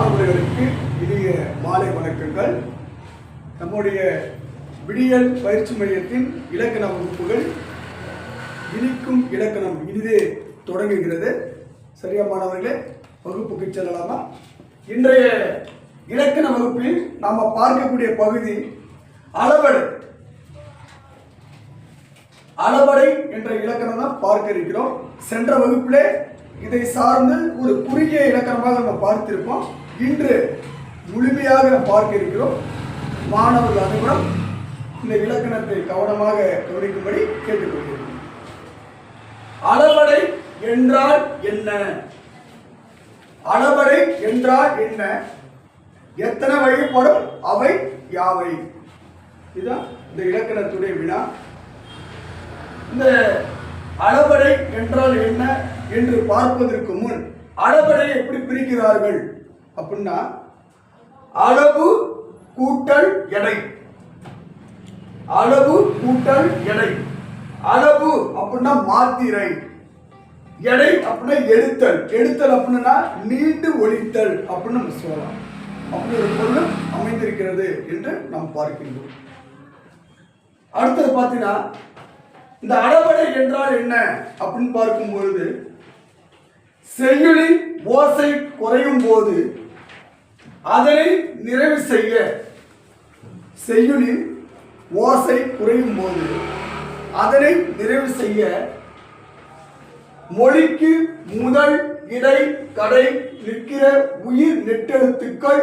மாணவர்களுக்கு இனிய மாலை வணக்கங்கள். நம்முடைய விடியல் பயிற்சி மையத்தின் இலக்கண வகுப்புகள் இனிக்கும் இலக்கணம் இனிதே தொடங்குகிறது. சரியா மாணவர்களே வகுப்புக்கு செல்லலாமா? இன்றைய இலக்கண வகுப்பில் நாம் பார்க்கக்கூடிய பகுதி அளவடை. அளவடை என்ற இலக்கணம் தான் பார்க்க இருக்கிறோம். சென்ற வகுப்பிலே இதை சார்ந்து ஒரு குறுகிய இலக்கணமாக நம்ம பார்த்திருப்போம். இன்று முழுமையாக பார்க்க இருக்கிறோம். மாணவர்கள் அனைவரும் இந்த இலக்கணத்தை கவனமாக கவனிக்கும்படி கேட்டுக்கொள்கிறோம் அளவடை என்றால் என்ன? அளவடை என்றால் என்ன? எத்தனை வழிபடும் அவை யாவை? இதுதான் இந்த இலக்கணத்துடைய வினா. இந்த அளவடை என்றால் என்ன என்று பார்ப்பதற்கு முன் அளவடை எப்படி பிரிக்கிறார்கள்? அப்படின்னா அளவு கூட்டல் எடை. அளவு கூட்டல் எடை. அளவு அப்படின்னா மாத்திரை. எடை அப்படின்னா எடுத்தல். எடுத்தல் அப்படின்னா நீண்டு ஒழித்தல் அப்படின்னு நம்ம சொல்லலாம். அப்படி ஒரு பொருள் அமைந்திருக்கிறது என்று நாம் பார்க்கின்றோம். அடுத்தது பார்த்தீங்கன்னா இந்த அளவடை என்றால் என்ன அப்படின்னு பார்க்கும் பொழுது செய்யுளின் ஓசை குறையும் போது அதனை நிறைவு செய்ய. செய்யுளின் ஓசை குறையும் போது அதனை நிறைவு செய்ய. மொழிக்கு முதல் இடை கடை நிற்கிற உயிர் நெட்டெழுத்துக்கள்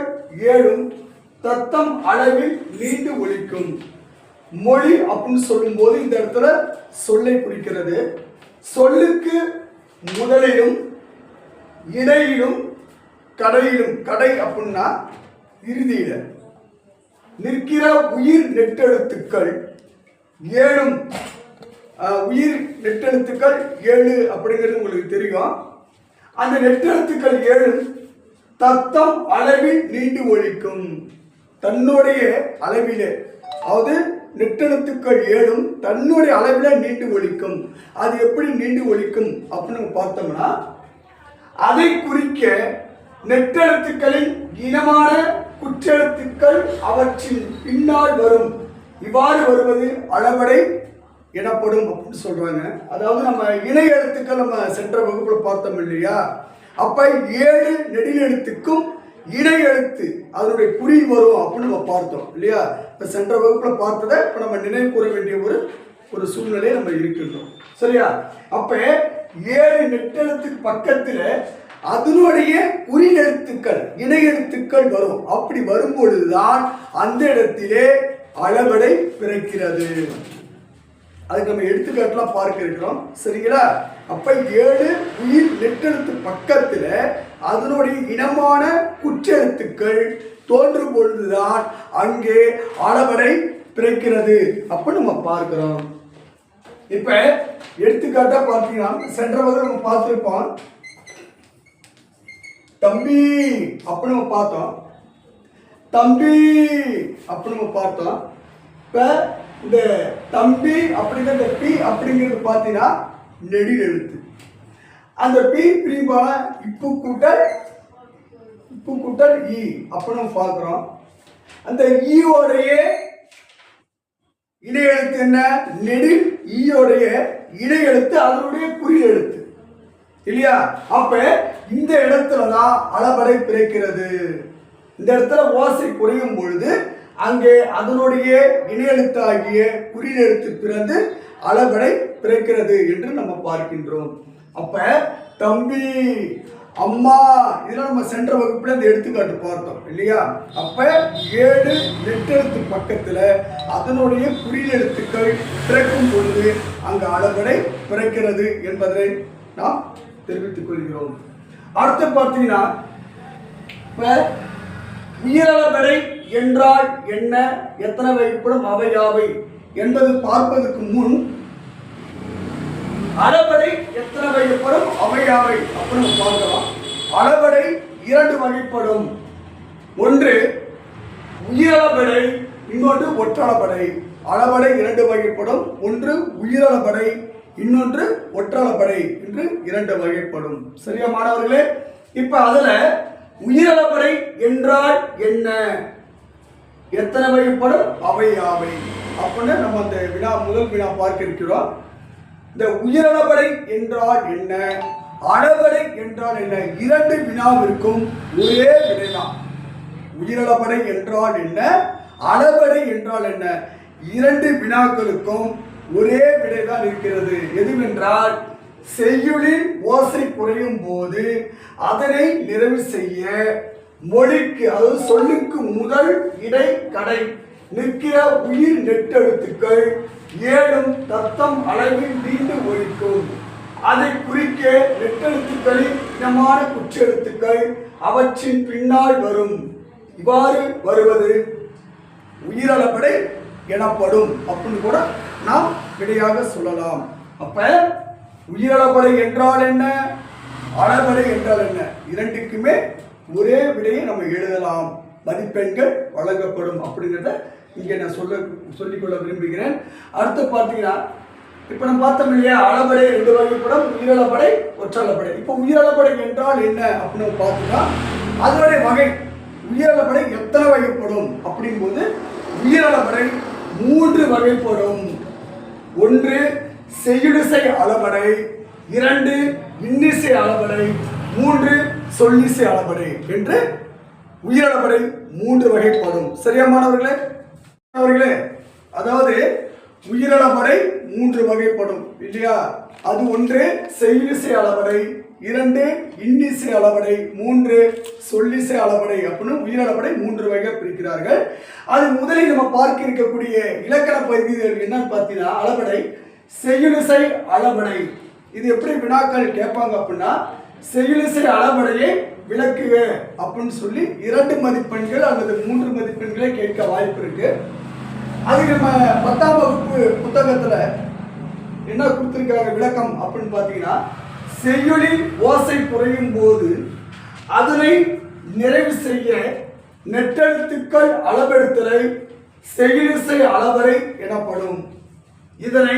ஏழும் தத்தம் அளவில் நீண்டு ஒழிக்கும் மொழி அப்படின்னு சொல்லும்போது இந்த இடத்துல சொல்லை குறிக்கிறது. சொல்லுக்கு முதலிலும் இடையிலும் கடையிலும் கடை அப்படின்னா இறுதியில. நிற்கிற உயிர் நெட்டெழுத்துக்கள் ஏழும் உயிர் நெட்டெழுத்துக்கள் ஏழு அப்படிங்கிறது உங்களுக்கு தெரியும். அந்த நெட்டெழுத்துக்கள் ஏழும் தத்தம் அளவில் நீண்டு ஒழிக்கும். தன்னுடைய அளவிலே. அதாவது நெட்டெழுத்துக்கள் ஏழும் தன்னுடைய அளவிலே நீண்டு ஒழிக்கும். அது எப்படி நீண்டு ஒழிக்கும் அப்படின்னு பார்த்தோம்னா அதை குறிக்க நெட்டெழுத்துக்களின் இனமான குற்றெழுத்துக்கள் அவற்றின் பின்னால் வரும். இவ்வாறு வருவது அளவடை எனப்படும் அப்படின்னு சொல்றாங்க. அதாவது நம்ம இணைய எழுத்துக்கள் நம்ம சென்ற வகுப்புல பார்த்தோம் இல்லையா? அப்ப ஏழு நெடில் இணை எழுத்து அதனுடைய குறி வரும் அப்படின்னு நம்ம பார்த்தோம் இல்லையா? இப்ப சென்ற வகுப்புல பார்த்ததை இப்ப நம்ம நினைவு கூற வேண்டிய ஒரு ஒரு சூழ்நிலையை நம்ம இருக்கின்றோம். சரியா? அப்ப ஏழு நெட்டெழுத்துக்கு பக்கத்துல அதனுடைய குறி இணையெழுத்துக்கள் வரும். அப்படி வரும்பொழுதுதான் அந்த இடத்திலே அளவடை பிறக்கிறது. அதுக்கு நம்ம எடுத்துக்காட்டுலாம் பார்க்க இருக்கிறோம். சரிங்களா? அப்ப ஏழு உயிர் நெட்டெழுத்து பக்கத்துல அதனுடைய இனமான குற்றெழுத்துக்கள் தோன்றும் பொழுதுதான் அங்கே அளவடை பிறக்கிறது. அப்ப நம்ம பார்க்கிறோம். இப்ப எடுத்துக்காட்டா பார்த்தீங்கன்னா சென்ற வகுப்பு நம்ம பார்த்துருப்போம். தம்பி அப்படி நம்ம பார்த்தோம். தம்பி அப்படி நம்ம பார்த்தோம். இப்போ இந்த தம்பி அப்படிங்கிற இந்த பி அப்படிங்கிறது பார்த்தீங்கன்னா நெடில் எழுத்து. அந்த பி பிரிவான இப்பு கூட்டல் இப்பு கூட்டல் e. இ அப்படி நம்ம பார்க்குறோம். அந்த ஈயோடைய இணை எழுத்து என்ன? நெடில் ஈயோடைய இணை எழுத்து அதனுடைய குறி எழுத்து இல்லையா? அப்ப இந்த இடத்துல தான் அளபடை பிறக்கிறது. இந்த இடத்துல ஓசை குறையும் பொழுது அங்கே அதனுடைய இணையெழுத்தாகிய குறியெழுத்து பிறந்து அளபடை பிறக்கிறது என்று நம்ம பார்க்கின்றோம். அப்ப தம்பி அம்மா இதெல்லாம் நம்ம சென்ற வகுப்புல இந்த எடுத்துக்காட்டு பார்த்தோம் இல்லையா? அப்ப ஏழு நெட்டெழுத்து பக்கத்துல அதனுடைய குறியெழுத்துக்கள் பிறக்கும் பொழுது அங்கு அளபடை பிறக்கிறது என்பதை நாம் தெரிவித்துக் கொள்கிறோம். அடுத்து பார்த்தீங்கன்னா இப்ப உயிரளபடை என்றால் என்ன? எத்தனை வகைப்படும் அவை யாவை? என்பது பார்ப்பதற்கு முன் அளபடை எத்தனை வகைப்படும் அவை யாவை? அப்படின்னு பார்க்கலாம். அளபடை இரண்டு வகைப்படும். ஒன்று உயிரளபடை இன்னொன்று ஒற்றளபடை அளபடை இரண்டு வகைப்படும். ஒன்று உயிரளபடை இன்னொன்று ஒற்றளப்படை என்று இரண்டு வகைப்படும். சரியா மாணவர்களே? இப்ப அதுல உயிரளபடை என்றால் என்ன? எத்தனை வகைப்படும்? அவை யாவை? அப்படின்னு நம்ம அந்த வினா முதல் வினா பார்க்க இருக்கிறோம். இந்த உயிரளபடை என்றால் என்ன? அளபடை என்றால் என்ன? இரண்டு வினாவிற்கும் ஒரே விடைதான் உயிரளபடை என்றால் என்ன? அளபடை என்றால் என்ன? இரண்டு வினாக்களுக்கும் ஒரே விடைதான் இருக்கிறது. எதுவென்றால் செய்யுளில் ஓசை குறையும் போது அதனை நிறைவு செய்ய மொழிக்கு அதாவது சொல்லுக்கு முதல் இடை கடை நிற்கிற உயிர் நெட்டெழுத்துக்கள் ஏழும் தத்தம் அளவில் நீண்டு ஒழிக்கும் அதை குறிக்க நெட்டெழுத்துக்களின் இனமான குற்றெழுத்துக்கள் அவற்றின் பின்னால் வரும். இவ்வாறு வருவது உயிரளப்படை எனப்படும். அப்படின்னு கூட நாம் விடையாக சொல்லலாம். அப்ப உயிரளபடை என்றால் என்ன? அளபடை என்றால் என்ன? இரண்டுக்குமே ஒரே விடையை நம்ம எழுதலாம். மதிப்பெண்கள் வழங்கப்படும் அப்படிங்கிறத இங்கே நான் சொல்ல சொல்லிக்கொள்ள விரும்புகிறேன். அடுத்து பார்த்தீங்கன்னா இப்போ நம்ம பார்த்தோம் இல்லையா? அளபடை ரெண்டு வகைப்படும் உயிரளப்படை ஒற்றளப்படை இப்போ உயிரளப்படை என்றால் என்ன அப்படின்னு பார்த்தீங்கன்னா அதனுடைய வகை உயிரளப்படை எத்தனை வகைப்படும்? அப்படிங்கும்போது உயிரளப்படை மூன்று வகைப்படும். ஒன்று செய்யுடிசை அளபடை இரண்டு இன்னிசை அளபடை மூன்று சொல்லிசை அளபடை என்று உயிரளபடை மூன்று வகைப்படும். சரியா மாணவர்களே? மாணவர்களே அதாவது உயிரளபடை மூன்று வகைப்படும் இல்லையா? அது ஒன்று செய்யுளிசை அளபடை இரண்டு இன்னிசை அளபடை மூன்று சொல்லிசை அளபடை அப்படின்னு உயிரளபடை மூன்று வகை பிரிக்கிறார்கள். அது முதலில் நம்ம பார்க்க இருக்கக்கூடிய இலக்கண பகுதிகள் என்னன்னு பார்த்தீங்கன்னா அளபடை செய்யுளிசை அளபடை இது எப்படி வினாக்கள் கேட்பாங்க அப்படின்னா செயலிசை அளபடையை விளக்குக அப்படின்னு சொல்லி இரண்டு மதிப்பெண்கள் அல்லது மூன்று மதிப்பெண்களை கேட்க வாய்ப்பு இருக்கு. அது நம்ம பத்தாம் வகுப்பு புத்தகத்துல என்ன கொடுத்துருக்காங்க விளக்கம் அப்படின்னு பார்த்தீங்கன்னா செய்யுளில் ஓசை குறையும் போது அதனை நிறைவு செய்ய நெட்டெழுத்துக்கள் அளவெடுத்தலை செய்யுளிசை அளவரை எனப்படும். இதனை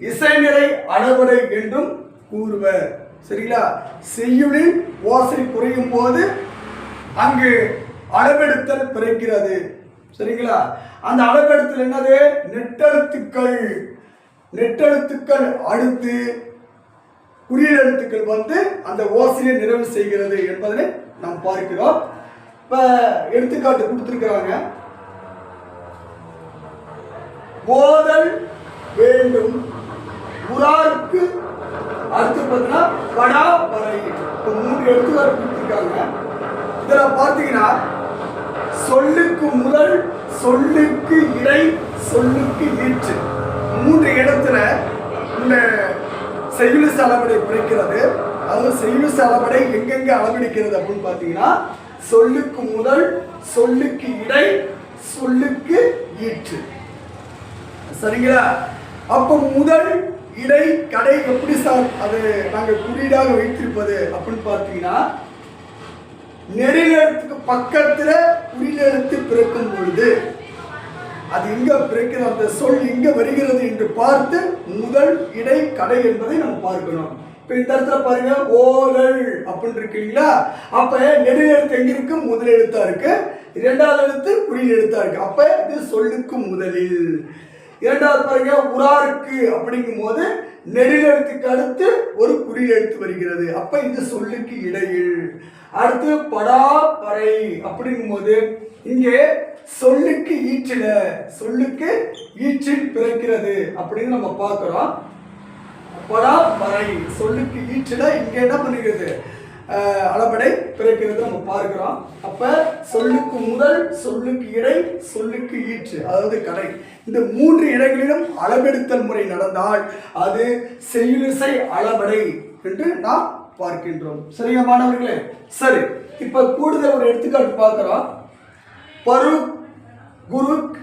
இசைநிலை அளவடை என்றும் கூறுவர். சரிங்களா? செய்யுளில் ஓசை குறையும் போது அங்கு அளவெடுத்தல் பிறக்கிறது. சரிங்களா? அந்த அளவெடுத்தல் என்னது? நெட்டெழுத்துக்கள். நெட்டெழுத்துக்கள் அடுத்து குறியீடத்துக்கள் வந்து அந்த ஓசையை நிறைவு செய்கிறது என்பதனை நாம் பார்க்கிறோம். இப்போ எடுத்துக்காட்டு கொடுத்துருக்குறாங்க. போதல் வேண்டும். உராருக்கு அடுத்து பார்த்தீங்கன்னா படா பறை இப்போ மூன்று எழுத்துக்காட்டு கொடுத்துருக்காங்க. இதில் பார்த்தீங்கன்னா சொல்லுக்கு முதல் சொல்லுக்கு இடை சொல்லுக்கு ஈற்று மூன்று இடத்துல இந்த செய்யுளிச அளவடை குறைக்கிறது. அதாவது செய்யுளிச அளவடை எங்கெங்க அளவெடுக்கிறது அப்படின்னு பார்த்தீங்கன்னா சொல்லுக்கு முதல் சொல்லுக்கு இடை சொல்லுக்கு ஈற்று. சரிங்களா? அப்போ முதல் இடை கடை எப்படி சார் அது நாங்கள் குறியீடாக வைத்திருப்பது அப்படின்னு பார்த்தீங்கன்னா நெடுநெழுத்துக்கு பக்கத்தில் குறிலெழுத்து பிறக்கும் பொழுது அது எங்க பிறக்கிறது அந்த சொல் எங்க வருகிறது என்று பார்த்து முதல் இடை கடை என்பதை நம்ம பார்க்கணும். இப்ப இந்த இடத்துல பாருங்க ஓரல் அப்படின்னு இருக்கு இல்லைங்களா? அப்ப நெடுநெழுத்து எங்க இருக்கு? முதல் எழுத்தா இருக்கு. இரண்டாவது எழுத்து குறில் எழுத்தா இருக்கு. அப்ப இது சொல்லுக்கு முதலில். இரண்டாவது பாருங்க உராருக்கு அப்படிங்கும் போது நெருகெழுத்துக்கு அடுத்து ஒரு குறியெழுத்து எழுத்து வருகிறது. அப்ப இது சொல்லுக்கு இடையில். அடுத்து படா பறை அப்படிங்கும் போது இங்கே சொல்லுக்கு ஈற்றில சொல்லுக்கு ஈற்றில் பிறக்கிறது அப்படின்னு நம்ம பார்க்கிறோம். படா பறை சொல்லுக்கு ஈற்றில இங்கே என்ன பண்ணுகிறது? அளபடை பிறக்கிறது நம்ம பார்க்கிறோம். அப்ப சொல்லுக்கு முதல் சொல்லுக்கு இடை சொல்லுக்கு ஈற்று அதாவது கடை. இந்த மூன்று இடங்களிலும் அளவெடுத்தல் முறை நடந்தால் அது செய்யுளிசை அளபடை என்று நாம் பார்க்கின்றோம். சரியா மாணவர்களே? சரி. இப்ப கூடுதல் ஒரு எடுத்துக்காட்டு பார்க்கிறோம். பருக் குருக்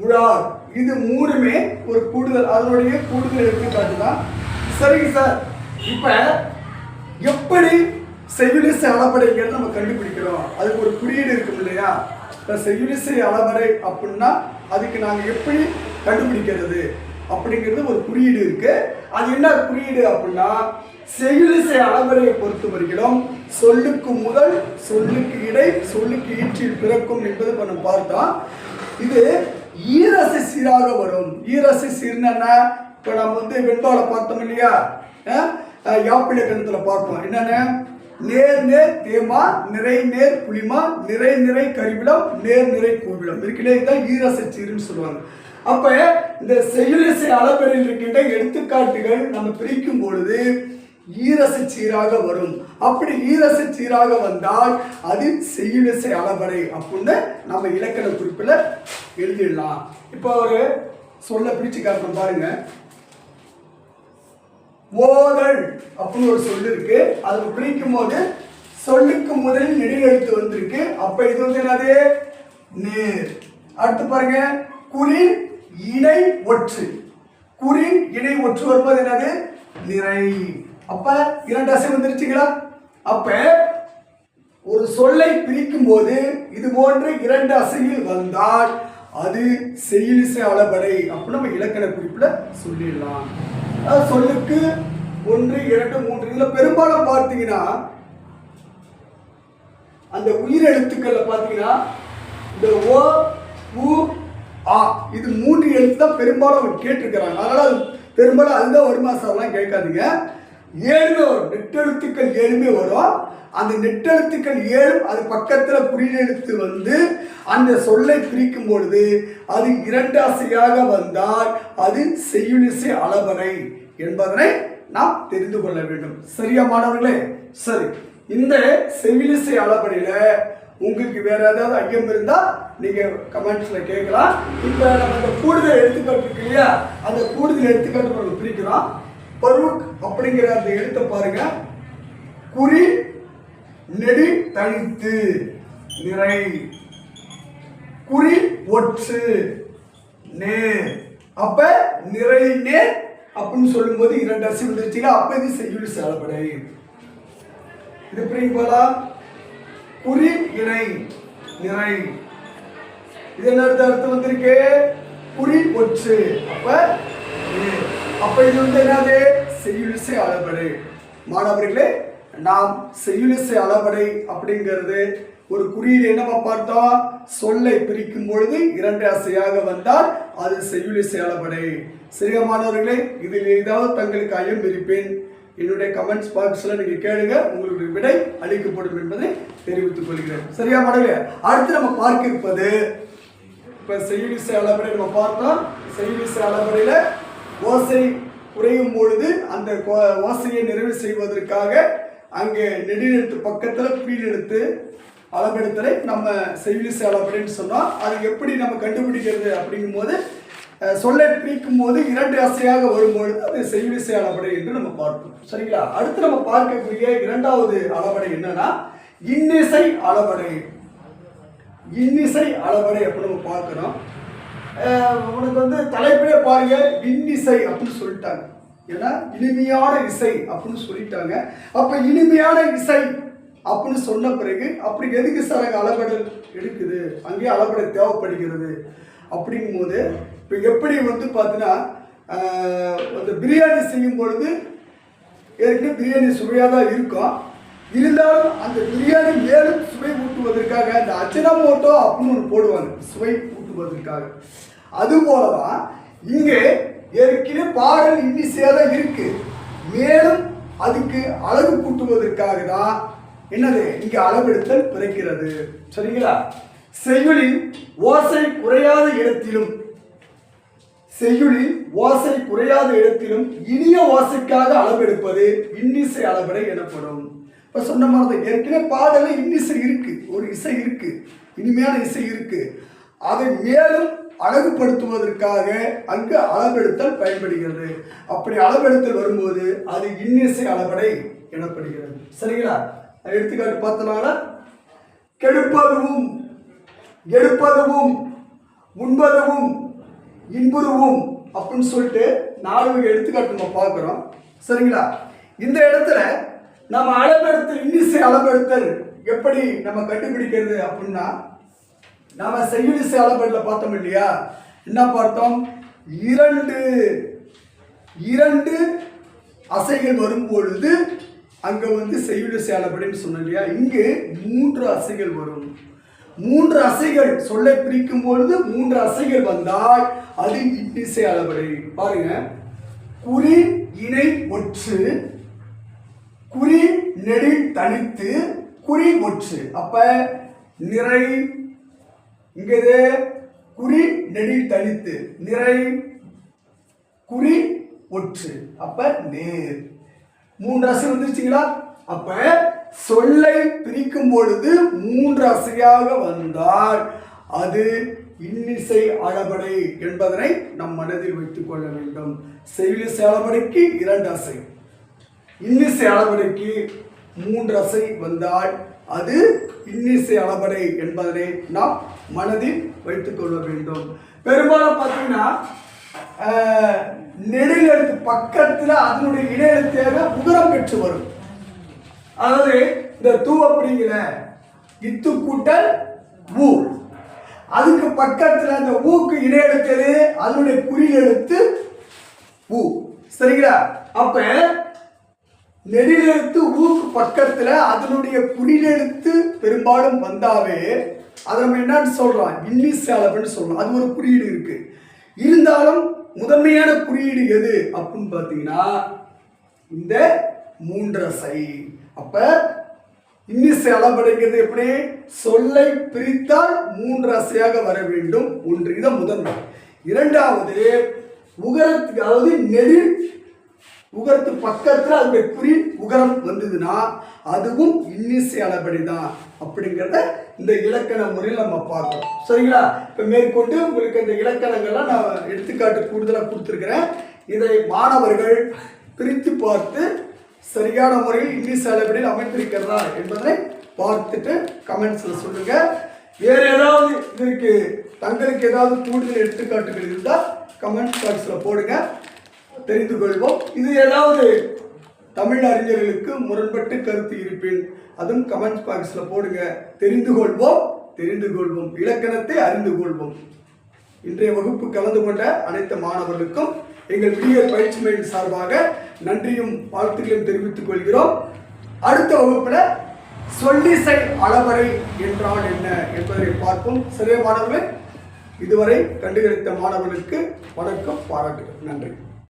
முழார். இது மூணுமே ஒரு கூடுதல். அதனுடைய கூடுதல் எடுத்துக்காட்டு தான் சரிங்க சார். இப்ப எப்படி செவிலிசை அளபடைங்கிறது நம்ம கண்டுபிடிக்கிறோம். அதுக்கு ஒரு குறியீடு இருக்கும் இல்லையா? இப்போ செவிலிசை அளபடை அப்படின்னா அதுக்கு நாங்கள் எப்படி கண்டுபிடிக்கிறது? அப்படிங்கிறது ஒரு குறியீடு இருக்கு. அது என்ன குறியீடு அப்படின்னா செய்யுளிசை அளவரையை பொறுத்த வரைக்கும் சொல்லுக்கு முதல் சொல்லுக்கு இடை சொல்லுக்கு ஈற்றில் பிறக்கும் என்பது இப்ப நம்ம பார்த்தோம் இது ஈரசை சீராக வரும். ஈரசை சீர்னா என்ன? இப்போ நம்ம வந்து வெண்பால பார்த்தோம் இல்லையா? யாப்பிள கணத்துல பார்ப்போம். பார்த்தோம் என்னென்ன? நேர் நேர் தேமா நிறை நேர் புளிமா நிறை நிறை கருவிடம் நேர் நிறை கூவிலம் இருக்குல்லே இதுதான் ஈரசை சீருன்னு சொல்லுவாங்க. அப்ப இந்த செயலிசை அளபெறில் இருக்கின்ற எடுத்துக்காட்டுகள் நம்ம பிரிக்கும் பொழுது ஈரசு சீராக வரும். அப்படி ஈரசு சீராக வந்தால் அது செய்யுளிசை அளபறை அப்படின்னு நம்ம இலக்கண குறிப்பில் எழுதிடலாம். இப்போ ஒரு சொல்ல பிரிச்சு காட்டுறோம் பாருங்க. ஓதல் அப்படின்னு ஒரு சொல் இருக்கு. அதை பிரிக்கும் போது சொல்லுக்கு முதலில் நெடில் வந்திருக்கு. அப்ப இது வந்து என்னது? நேர். அடுத்து பாருங்க. குளிர் இணை ஒற்று. குறின் இணை ஒற்று வரும்போது என்னது? நிறை. அப்ப இரண்டு அசை வந்துருச்சுங்களா? அப்ப ஒரு சொல்லை பிரிக்கும் போது இது போன்று இரண்டு அசையில் வந்தால் அது செயலிசை அளபடை அப்படின்னு நம்ம இலக்கண குறிப்பில் சொல்லிடலாம். சொல்லுக்கு ஒன்று இரண்டு மூன்று. இதில் பெரும்பாலும் பார்த்தீங்கன்னா அந்த உயிர் பார்த்தீங்கன்னா இந்த ஓ உ ஆ இது மூன்று எழுத்து தான் பெரும்பாலும் அவங்க கேட்டிருக்கிறாங்க. அதனால அது பெரும்பாலும் அதுதான் வருமா சார்லாம் கேட்காதீங்க. ஏழுமே வரும். நெட்டெழுத்துக்கள் ஏழுமே வரும். அந்த நெட்டெழுத்துக்கள் ஏழும் அது பக்கத்தில் குறியெழுத்து வந்து அந்த சொல்லை பிரிக்கும் பொழுது அது இரண்டாசையாக வந்தால் அது செய்யுளிசை அளவரை என்பதனை நாம் தெரிந்து கொள்ள வேண்டும். சரியா மாணவர்களே? சரி. இந்த செவிலிசை அளபடியில் உங்களுக்கு வேற ஏதாவது ஐயம் இருந்தா நீங்க கமெண்ட்ஸ்ல கேட்கலாம் இப்ப நம்ம இந்த கூடுதல் எடுத்துக்காட்டு இருக்கு இல்லையா? அந்த கூடுதல் எடுத்துக்காட்டு நம்ம பிரிக்கிறோம் பருக் அப்படிங்கிற அந்த எழுத்தை பாருங்க. குறி நெடி தனித்து நிறை. குறி ஒற்று நே. அப்ப நிறை நேர் அப்படின்னு சொல்லும்போது இரண்டு அரிசி வந்துருச்சுங்க அப்ப இது செய்யுள் செயல்படை இது புரியுங்களா குறி இணை நிறை. இது என்ன அர்த்தம் அர்த்தம் வந்திருக்கு? குறி ஒற்று. அப்ப அப்ப இது வந்து என்னது? செய்யுளிசை அளபடை. மாணவர்களே நாம் செய்யுளிசை அளபடை அப்படிங்கிறது ஒரு குறியீடு என்னவா பார்த்தோம் சொல்லை பிரிக்கும் பொழுது இரண்டு அசையாக வந்தால் அது செய்யுளிசை அளபடை. சிறிய மாணவர்களே இதில் ஏதாவது தங்களுக்கு ஐயம் இருப்பேன்? என்னுடைய கமெண்ட்ஸ் பாக்ஸில் நீங்கள் கேளுங்க. உங்களுக்கு விடை அளிக்கப்படும் என்பதை தெரிவித்துக் கொள்கிறேன். சரியா மாணவர்களே அடுத்து நம்ம பார்க்க இருப்பது இப்போ செய்யுளிசை அளபடை நம்ம பார்த்தோம். செய்யுளிசை அளபடையில ஓசை குறையும் பொழுது அந்த கோ- ஓசையை நிறைவு செய்வதற்காக அங்கே நெடிலெழுத்து பக்கத்தில் பீடெடுத்து அளபெடுத்தலை நம்ம செய்யுளிசை அளபடைன்னு சொன்னோம். அது எப்படி நம்ம கண்டுபிடிக்கிறது அப்படிங்கும்போது போது சொல்லை பிரிக்கும் போது இரண்டு அசையாக வரும்பொழுது அது செய்விசை அளபடை என்று நம்ம பார்ப்போம். சரிங்களா? அடுத்து நம்ம பார்க்கக்கூடிய இரண்டாவது அளபடை என்னன்னா இன்னிசை அளபடை. இன்னிசை அளபடை அப்படின்னு நம்ம பார்க்கணும். உனக்கு வந்து தலைப்பிலே பாருங்க இன்னிசை அப்படின்னு சொல்லிட்டாங்க. ஏன்னா இனிமையான இசை அப்படின்னு சொல்லிட்டாங்க. அப்ப இனிமையான இசை அப்படின்னு சொன்ன பிறகு அப்படி எதுக்கு சார் அங்கே அளபடல் எடுக்குது? அங்கேயே அளபடை தேவைப்படுகிறது. அப்படிங்கும்போது இப்போ எப்படி வந்து பார்த்தீங்கன்னா அந்த பிரியாணி செய்யும் பொழுது ஏற்கனவே பிரியாணி சுவையாக தான் இருக்கும். இருந்தாலும் அந்த பிரியாணி மேலும் சுவை ஊட்டுவதற்காக அந்த அஜினமோட்டோ அப்படின்னு ஒன்று போடுவாங்க சுவை ஊட்டுவதற்காக. அதுபோல தான் இங்கே ஏற்கனவே பாடல் இன்னிசையாக தான் இருக்கு. மேலும் அதுக்கு அழகு கூட்டுவதற்காக தான் என்னது? இங்கே அளவெடுத்தல் பிறக்கிறது. சரிங்களா? செய்யுளின் ஓசை குறையாத இடத்திலும் செய்யுளில் ஓசை குறையாத இடத்திலும் இனிய ஓசைக்காக அளவெடுப்பது இன்னிசை அளபடை எனப்படும். இப்ப சொன்ன மாதிரி தான் ஏற்கனவே பாடலில் இன்னிசை இருக்கு ஒரு இசை இருக்கு இனிமையான இசை இருக்கு. அதை மேலும் அழகுபடுத்துவதற்காக அங்கு அளவெடுத்தல் பயன்படுகிறது. அப்படி அளவெடுத்தல் வரும்போது அது இன்னிசை அளவடை எனப்படுகிறது. சரிங்களா? எடுத்துக்காட்டு பார்த்தனால கெடுப்பதுவும் எடுப்பதுவும் உண்பதுவும் இன்புருவும் அப்படின்னு சொல்லிட்டு நாலு எடுத்துக்காட்டு நம்ம பார்க்குறோம். சரிங்களா? இந்த இடத்துல நம்ம அளவெடுத்தல் இன்னிசை அளவெடுத்தல் எப்படி நம்ம கண்டுபிடிக்கிறது அப்படின்னா நம்ம செய்யுளிசை அளபெடல பார்த்தோம் இல்லையா? என்ன பார்த்தோம்? இரண்டு இரண்டு அசைகள் வரும் பொழுது அங்கே வந்து செய்யுளிசை அளபடின்னு சொன்னோம் இல்லையா? இங்கு மூன்று அசைகள் வரும். மூன்று அசைகள் சொல்லை பிரிக்கும் பொழுது மூன்று அசைகள் வந்தால் அது இன்னிசை அளபடி பாருங்க. குறி இணை ஒற்று. குறி நெடு தனித்து. குறி ஒற்று. அப்ப நிறை இங்கது குறி நெடில் தனித்து. நிறை குறி ஒற்று. அப்ப நேர். மூன்று அசை வந்துருச்சுங்களா? அப்ப சொல்லை பிரிக்கும் பொழுது மூன்று அசையாக வந்தால் அது இன்னிசை அளபடை என்பதனை நம் மனதில் வைத்துக் கொள்ள வேண்டும். செவிலிசை அளபடைக்கு இரண்டு அசை. இன்னிசை அளபடைக்கு மூன்று அசை வந்தால் அது இன்னிசை அளபடை என்பதனை நாம் மனதில் வைத்துக் கொள்ள வேண்டும். பெரும்பாலும் பார்த்தீங்கன்னா ஆஹ், நெடுங்கெழுத்து பக்கத்தில் அதனுடைய இடையெழுத்தாக உகரம் பெற்று வரும். அதாவது இந்த தூ அப்படிங்கிற இத்து கூட்டல் ஊ. அதுக்கு பக்கத்தில் அந்த ஊக்கு இடையெழுத்து அதனுடைய குறில் எழுத்து ஊ. சரிங்களா? அப்ப நெடிலெழுத்து ஊக்கு பக்கத்துல அதனுடைய குறிலெழுத்து பெரும்பாலும் வந்தாவே அதை நம்ம என்னன்னு சொல்றோம்? இங்கிலீஷ் அளவுன்னு சொல்றோம். அது ஒரு குறியீடு இருக்கு. இருந்தாலும் முதன்மையான குறியீடு எது? அப்படின்னு பார்த்தீங்கன்னா இந்த மூன்றரை சை அப்ப இன்னிசை அளபடிங்கிறது எப்படி? சொல்லை பிரித்தால் மூன்று அசையாக வர வேண்டும். ஒன்று இதை முதன்மை. இரண்டாவது உகரத்துக்கு அதாவது நெடில் உகரத்து பக்கத்தில் அதனுடைய குறி உகரம் வந்ததுன்னா அதுவும் இன்னிசை அளபடி தான் அப்படிங்கிறத இந்த இலக்கண முறையில் நம்ம பார்க்கணும். சரிங்களா? இப்போ மேற்கொண்டு உங்களுக்கு இந்த இலக்கணங்கள்லாம் நான் எடுத்துக்காட்டு கூடுதலாக கொடுத்துருக்குறேன். இதை மாணவர்கள் பிரித்து பார்த்து சரியான முறையில் இங்கிலீஷ் அளவில் அமைத்திருக்கிறதா என்பதை பார்த்துட்டு கமெண்ட்ஸில் சொல்லுங்க. வேறு ஏதாவது இதற்கு தங்களுக்கு ஏதாவது கூடுதல் எடுத்துக்காட்டுகள் இருந்தால் கமெண்ட் பாக்ஸில் போடுங்க. தெரிந்து கொள்வோம். இது ஏதாவது தமிழ் அறிஞர்களுக்கு முரண்பட்டு கருத்து இருப்பேன் அதுவும் கமெண்ட் பாக்ஸில் போடுங்க. தெரிந்து கொள்வோம். தெரிந்து கொள்வோம். இலக்கணத்தை அறிந்து கொள்வோம். இன்றைய வகுப்பு கலந்து கொண்ட அனைத்து மாணவர்களுக்கும் எங்கள் விடியல் பயிற்சி மையம் சார்பாக நன்றியும் வாழ்த்துக்களையும் தெரிவித்துக் கொள்கிறோம். அடுத்த வகுப்புல சொல்லிசை அளவரை என்றால் என்ன என்பதை பார்ப்போம். சிறிய மாணவர்களே இதுவரை கண்டுகளித்த மாணவர்களுக்கு வணக்கம் பாராட்டுகள். நன்றி.